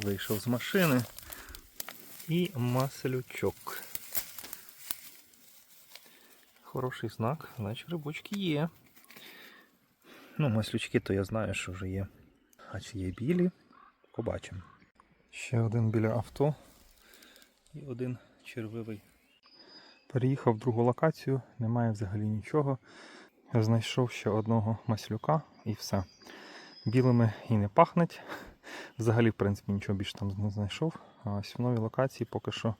Вийшов з машини. І маслючок. Хороший знак, значить рибочки є. Ну, маслючки, то я знаю, що вже є. А чи є білі? Побачимо. Ще один біля авто і один червивий. Переїхав в другу локацію, немає взагалі нічого. Знайшов ще одного маслюка і все. Білими і не пахнеть. Взагалі, в принципі, нічого більше там не знайшов. А ось в новій локації поки що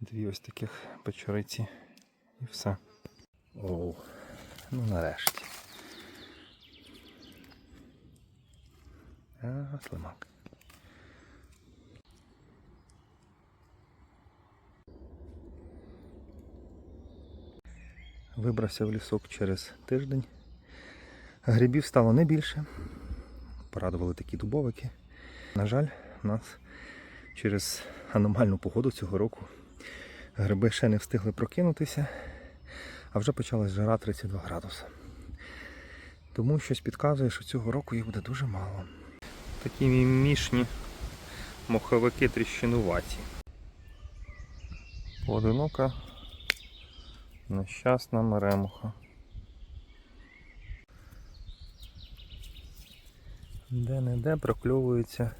дві ось таких печериці і все. Оу, ну нарешті. А, слимак. Вибрався в лісок через тиждень. Грибів стало не більше. Порадували такі дубовики. На жаль, у нас через аномальну погоду цього року гриби ще не встигли прокинутися, а вже почалась жара 32 градуси. Тому щось підказує, що цього року їх буде дуже мало. Такі мімішні моховики тріщинуваті. Поодинока нещасна меремуха. Де-не-де прокльовуються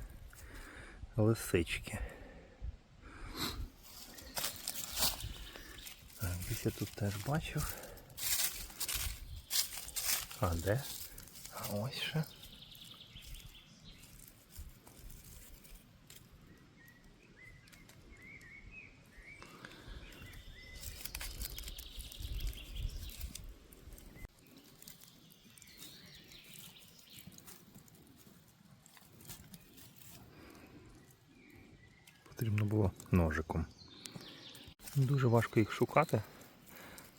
лисички. Так, десь я тут теж бачив. А де? А ось ще. Потрібно було ножиком. Дуже важко їх шукати,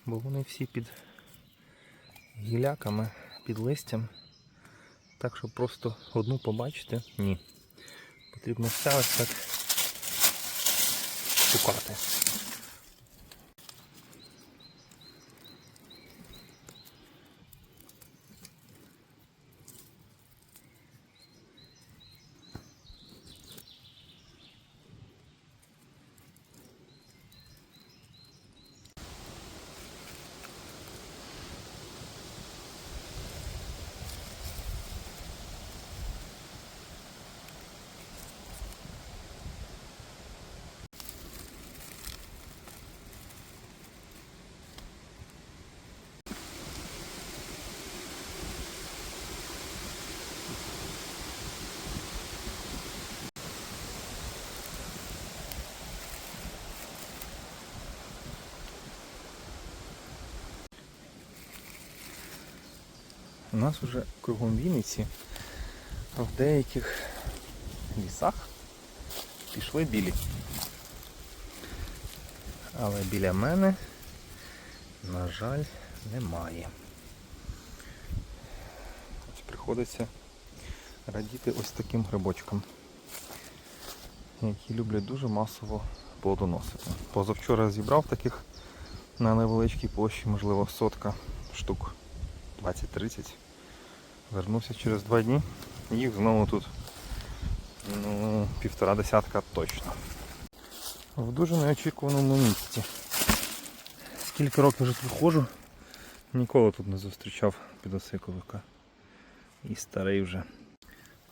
бо вони всі під гіляками, під листям. Так що просто одну побачити ні. Потрібно все ось так шукати. У нас вже кругом Вінниці в деяких лісах пішли білі. Але біля мене, на жаль, немає. Ось приходиться радіти ось таким грибочкам, які люблять дуже масово плодоносити. Позавчора зібрав таких на невеличкій площі, можливо, сотка штук 20-30. Вернувся через два дні. Їх знову тут ну, півтора десятка точно. В дуже неочікуваному місці. Скільки років вже тут ходжу, ніколи тут не зустрічав підосиковика. І старий вже.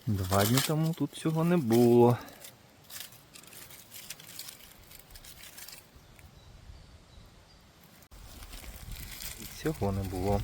Два дні тому тут цього не було. І цього не було.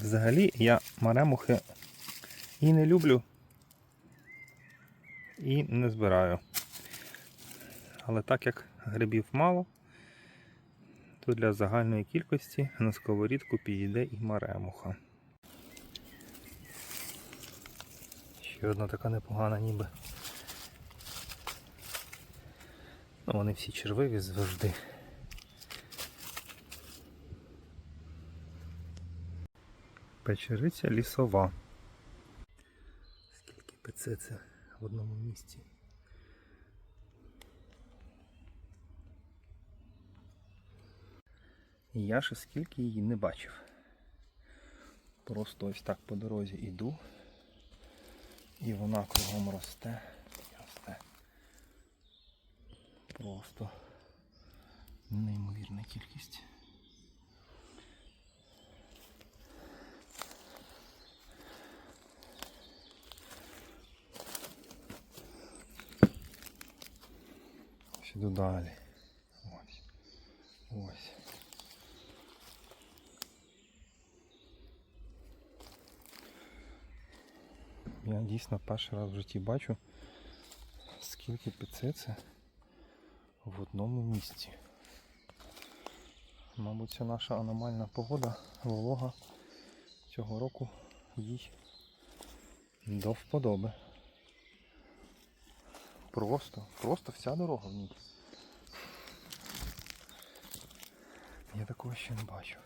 Взагалі я маремухи і не люблю, і не збираю. Але так як грибів мало, то для загальної кількості на сковорідку підійде і маремуха. Ще одна така непогана ніби. Ну, вони всі червиві завжди. Печериця лісова. Скільки пецеться в одному місці. І я ще скільки її не бачив. Просто ось так по дорозі йду. І вона кругом росте. Росте. Просто неймовірна кількість. Сюди далі. Ось. Ось. Я дійсно перший раз в житті бачу, скільки пицеці в одному місці. Мабуть, це наша аномальна погода, волога цього року їй до вподоби. Просто, просто вся дорога в ній. Я такого ще не бачив.